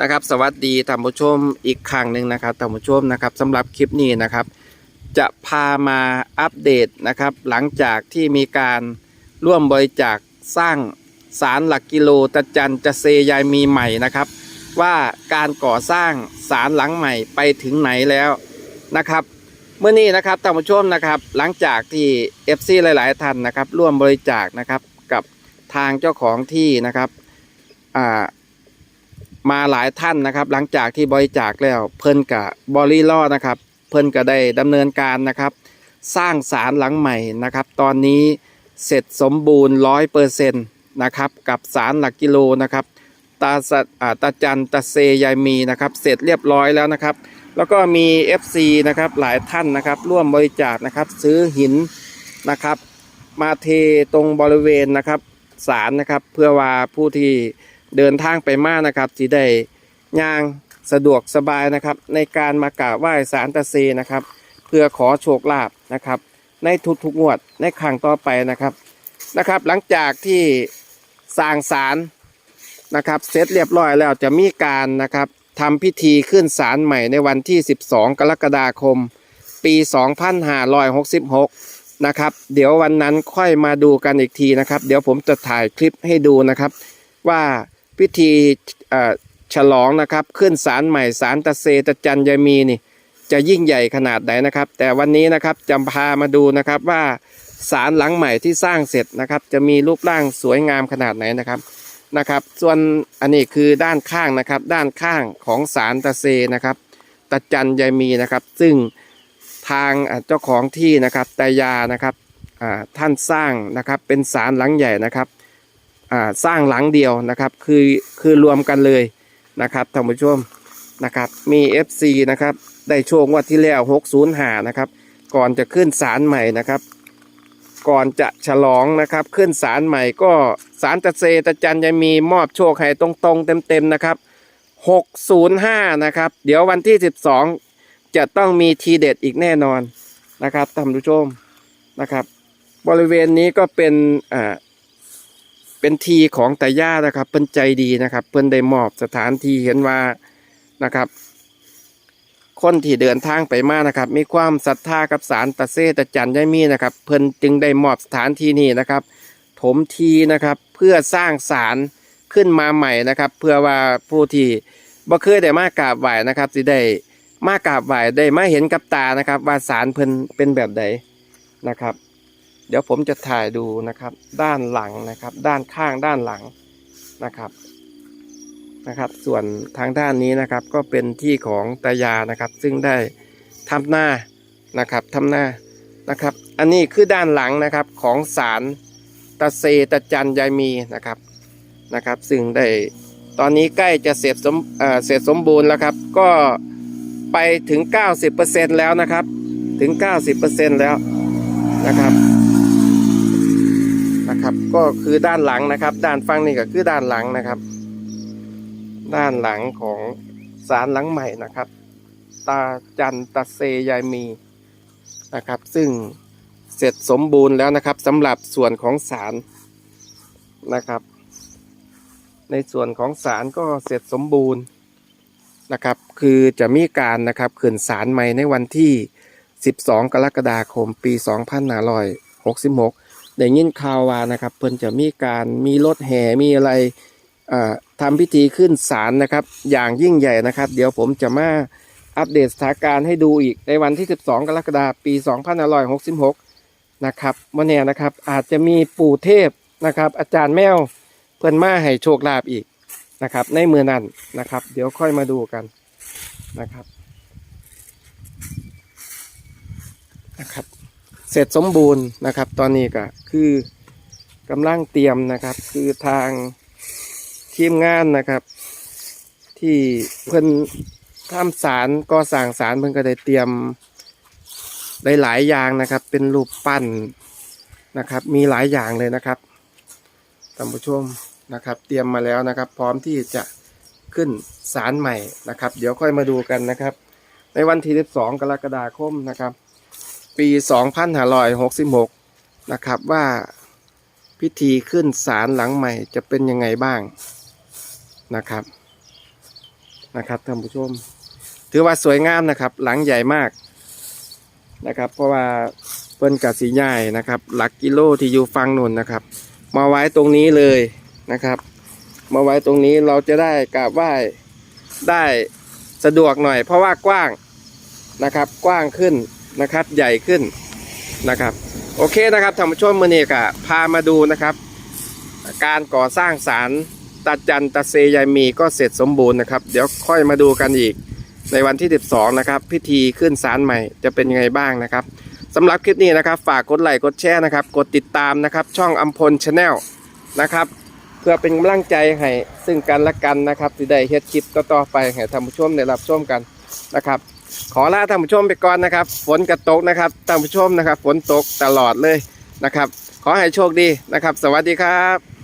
นะครับ สวัสดีท่านผู้ชมอีกครั้งหนึ่งนะครับท่านผู้ชมนะครับสำหรับคลิปนี้นะครับ จะพามาอัปเดตนะครับ หลังจากที่มีการร่วมบริจาคสร้างศาลหลักกิโลตะจันจะเซยายมีใหม่นะครับ ว่าการก่อสร้างศาลหลังใหม่ไปถึงไหนแล้วนะครับเมื่อนี้นะครับท่านผู้ชมนะครับหลังจากที่ FC หลาย ๆ ท่านนะครับ ร่วมบริจาคนะครับกับทางเจ้าของที่นะครับอ่า มาหลายท่านนะครับ หลังจากที่บริจาคแล้วเพิ่นกับบริล่อนะครับ เพิ่นก็ได้ดำเนินการนะครับ สร้างศาลหลังใหม่นะครับ ตอนนี้เสร็จสมบูรณ์ร้อยเปอร์เซ็นต์นะครับกับศาลหลักกิโลนะครับตาสอาตาจันตาเซยายมีนะครับ เสร็จเรียบร้อยแล้วนะครับ แล้วก็มี FC นะครับหลายท่านนะครับ ร่วมบริจาคนะครับ ซื้อหินนะครับ มาเทตรงบริเวณนะครับศาลนะครับ เพื่อว่าผู้ที่ เดินทางไปมานะครับที่ได้ย่างสะดวกสบายนะครับ ในการมากราบไหว้ศาลตาเซนะครับ เพื่อขอโชคลาภนะครับ ในทุกๆงวดในครั้งต่อไปนะครับนะครับ หลังจากที่สร้างศาลนะครับเสร็จเรียบร้อยแล้วจะมีการนะครับทำพิธีขึ้นศาลใหม่ในวันที่ 12 กรกฎาคม ปี 2566 นะครับ เดี๋ยววันนั้นค่อยมาดูกันอีกทีนะครับ เดี๋ยวผมจะถ่ายคลิปให้ดูนะครับ ว่า พิธีฉลองนะครับ ขึ้นศาลใหม่ศาลตะเซตะจันยามีนี่จะยิ่งใหญ่ขนาดไหนนะครับ แต่วันนี้นะครับจะพามาดูนะครับว่าศาลหลังใหม่ที่สร้างเสร็จนะครับ จะมีรูปร่างสวยงามขนาดไหนนะครับนะครับ ส่วนอันนี้คือด้านข้างนะครับ ด้านข้างของศาลตะเซนะครับตะจันยามีนะครับ ซึ่งทางเจ้าของที่นะครับตายานะครับท่านสร้างนะครับเป็นศาลหลังใหญ่นะครับ สร้างหลังเดียวนะครับ คือคือรวมกันเลยนะครับท่านผู้ชมนะครับมี FC นะครับได้โชคงวัดที่แล้ว605นะครับ ก่อนจะขึ้นศาลใหม่นะครับ ก่อนจะฉลองนะครับ ขึ้นศาลใหม่ก็ศาลตะเซตะจันยังมีมอบโชคให้ตรงๆเต็มๆนะครับ 605 นะครับ เดี๋ยววันที่ 12 จะต้องมีทีเด็ดอีกแน่นอนนะครับท่านผู้ชมนะครับ บริเวณนี้ก็เป็นอ่า เป็นทีของตาย่านะครับ เพิ่นใจดีนะครับ เพิ่นได้มอบสถานที่เห็นว่านะครับ คนที่เดินทางไปมานะครับ มีความศรัทธากับสารตะเซตะจันยายมีนะครับ เพิ่นจึงได้มอบสถานที่นี้นะครับ ถมทีนะครับ เพื่อสร้างศาลขึ้นมาใหม่นะครับ เพื่อว่าผู้ที่บ่เคยได้มากราบไหว้นะครับสิได้มากราบไหว้ได้มาเห็นกับตานะครับ ว่าศาลเพิ่นเป็นแบบใดนะครับ เดี๋ยวผมจะถ่ายดูนะครับ ด้านหลังนะครับ ด้านข้างด้านหลังนะครับนะครับ ส่วนทางด้านนี้นะครับ ก็เป็นที่ของตายานะครับ ซึ่งได้ทำหน้านะครับทำหน้านะครับ อันนี้คือด้านหลังนะครับของศาลตะเซตะจันยายมีนะครับนะครับ ซึ่งได้ตอนนี้ใกล้จะเสร็จสมอ่เสร็จสมบูรณ์แล้วครับ ก็ไปถึง 90%แล้วนะครับ ถึง 90%แล้ว นะครับนะครับ ก็คือด้านหลังนะครับ ด้านฝั่งนี้ก็คือด้านหลังนะครับ ด้านหลังของศาลหลังใหม่นะครับ ตาจันตะเซยายมีนะครับ ซึ่งเสร็จสมบูรณ์แล้วนะครับสำหรับส่วนของศาลนะครับ ในส่วนของศาลก็เสร็จสมบูรณ์นะครับ คือจะมีการนะครับขึ้นศาลใหม่ในวันที่ 12 กรกฎาคม ปี 2566 ได้ยินข่าวว่านะครับ เพิ่นจะมีการมีรถแห่มีอะไรทำพิธีขึ้นศาลนะครับ อย่างยิ่งใหญ่นะครับ เดี๋ยวผมจะมาอัปเดตสถานการณ์ให้ดูอีกในวันที่ 12 กรกฎาคม ปี 2566 นะครับเมื่อนี้นะครับ อาจจะมีปู่เทพนะครับ อาจารย์แมวเพื่อนมาให้โชคลาภอีกนะครับ ในมือนั้นนะครับ เดี๋ยวค่อยมาดูกันนะครับ นะครับ เสร็จสมบูรณ์นะครับ ตอนนี้ก็คือกำลังเตรียมนะครับ คือทางทีมงานนะครับ ที่เพิ่นทำสารก่อสร้างสารเพิ่นก็ได้เตรียมได้หลายอย่างนะครับ เป็นรูปปั้นนะครับ มีหลายอย่างเลยนะครับท่านผู้ชมนะครับ เตรียมมาแล้วนะครับ พร้อมที่จะขึ้นสารใหม่นะครับ เดี๋ยวค่อยมาดูกันนะครับ ในวันที่ 12 กรกฎาคมนะครับ ปี 2566 นะครับว่าพิธีขึ้นศาลหลังใหม่จะเป็นยังไงบ้างนะครับนะครับท่านผู้ชม ถือว่าสวยงามนะครับ หลังใหญ่มากนะครับ เพราะว่าเปิ้นกับสีใหญ่นะครับ หลักกิโลที่อยู่ฟังนนนะครับ มาไว้ตรงนี้เลยนะครับ มาไว้ตรงนี้เราจะได้กราบไหว้ได้สะดวกหน่อย เพราะว่ากว้างนะครับกว้างขึ้น นะครับ ใหญ่ขึ้นนะครับ โอเคนะครับท่านผู้ชมมือนี้ก็พามาดูนะครับ การก่อสร้างศาลตาจันตาเซยายมีก็เสร็จสมบูรณ์นะครับ เดี๋ยวค่อยมาดูกันอีกในวันที่ 12 นะครับ พิธีขึ้นศาลใหม่จะเป็นยังไงบ้างนะครับสำหรับคลิปนี้นะครับ ฝากกดไลค์กดแชร์นะครับ กดติดตามนะครับ ช่องอัมพลชาแนลนะครับ เพื่อเป็นกำลังใจให้ซึ่งกันและกันนะครับที่ได้เฮ็ดคลิปต่อๆไปให้ท่านผู้ชมได้รับชมกันนะครับ ขอลาท่านผู้ชมไปก่อนนะครับ ฝนกระตกนะครับท่านผู้ชมนะครับ ฝนตกตลอดเลยนะครับ ขอให้โชคดีนะครับ สวัสดีครับ